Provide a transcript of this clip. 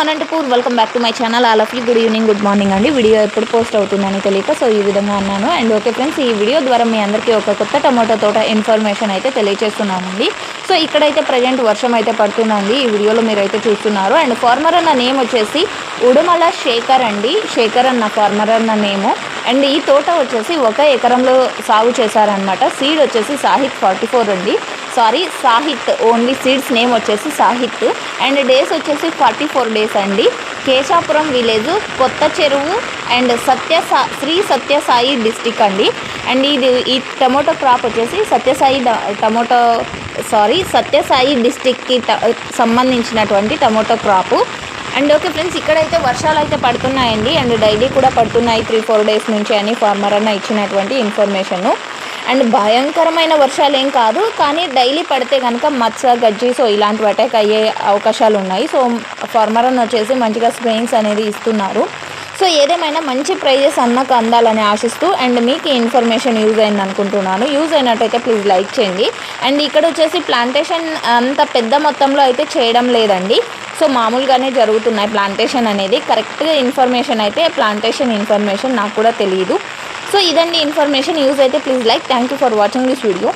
Anantapur welcome back to my channel all of you good evening good morning అండి. Video ఎప్పుడు post అవుతుందని తెలియక so ఈ విధంగా అన్నాను. అండ్ ఓకే ఫ్రెండ్స్ ఈ వీడియో ద్వారా మీ అందరికీ ఒక కొత్త టమాటో తోట ఇన్ఫర్మేషన్ అయితే తెలియజేస్తున్నానండి సో ఇక్కడైతే ప్రజెంట్ వర్షం అయితే పడుతుందండి. ఈ వీడియోలో మీరు అయితే చూస్తున్నారు. అండ్ ఫార్మర్ అన్న నేమ్ వచ్చేసి ఉడుమల శేఖర్ అండి. శేఖర్ అన్న ఫార్మర్ అన్న నేము అండ్ ఈ తోట వచ్చేసి ఒక ఎకరంలో సాగు చేశారనమాట సీడ్ వచ్చేసి సాహిత్ ఫార్టీ ఫోర్ అండి. Sorry Sahith only seeds name వచ్చేసి సాహిత్ అండ్ డేస్ వచ్చేసి ఫార్టీ ఫోర్ డేస్ అండి. కేశాపురం విలేజ్ కొత్త చెరువు అండ్ సత్య సా- శ్రీ సత్యసాయి డిస్టిక్ అండి. అండ్ ఇది ఈ టమోటో క్రాప్ వచ్చేసి సత్యసాయి టమోటో సారీ సత్యసాయి డిస్టిక్కి ట- సంబంధించినటువంటి tomato crop and okay friends ఇక్కడైతే వర్షాలు అయితే పడుతున్నాయండి. అండ్ డైలీ కూడా పడుతున్నాయి త్రీ ఫోర్ డేస్ నుంచి అని ఫార్మర్ అన్న ఇచ్చినటువంటి ఇన్ఫర్మేషను అండ్ భయంకరమైన వర్షాలు ఏం కాదు కానీ డైలీ పడితే కనుక మత్స గజ్జి సో ఇలాంటివి అటాక్ అయ్యే అవకాశాలు ఉన్నాయి సో ఫార్మర్ వచ్చేసి మంచిగా స్ప్రేయింగ్స్ అనేది ఇస్తున్నారు. సో ఏదేమైనా మంచి ప్రైజెస్ అన్నకు అందాలని ఆశిస్తూ అండ్ మీకు ఈ ఇన్ఫర్మేషన్ యూజ్ అయింది అనుకుంటున్నాను. యూజ్ అయినట్టయితే ప్లీజ్ లైక్ చేయండి. అండ్ ఇక్కడ వచ్చేసి ప్లాంటేషన్ అంత పెద్ద మొత్తంలో అయితే చేయడం లేదండి. సో మామూలుగానే జరుగుతున్నాయి ప్లాంటేషన్ అనేది. కరెక్ట్గా ఇన్ఫర్మేషన్ అయితే ప్లాంటేషన్ ఇన్ఫర్మేషన్ నాకు కూడా తెలియదు సో ఇదండి ఇన్ఫర్మేషన్ యూజ్ అయితే please like thank you for watching this video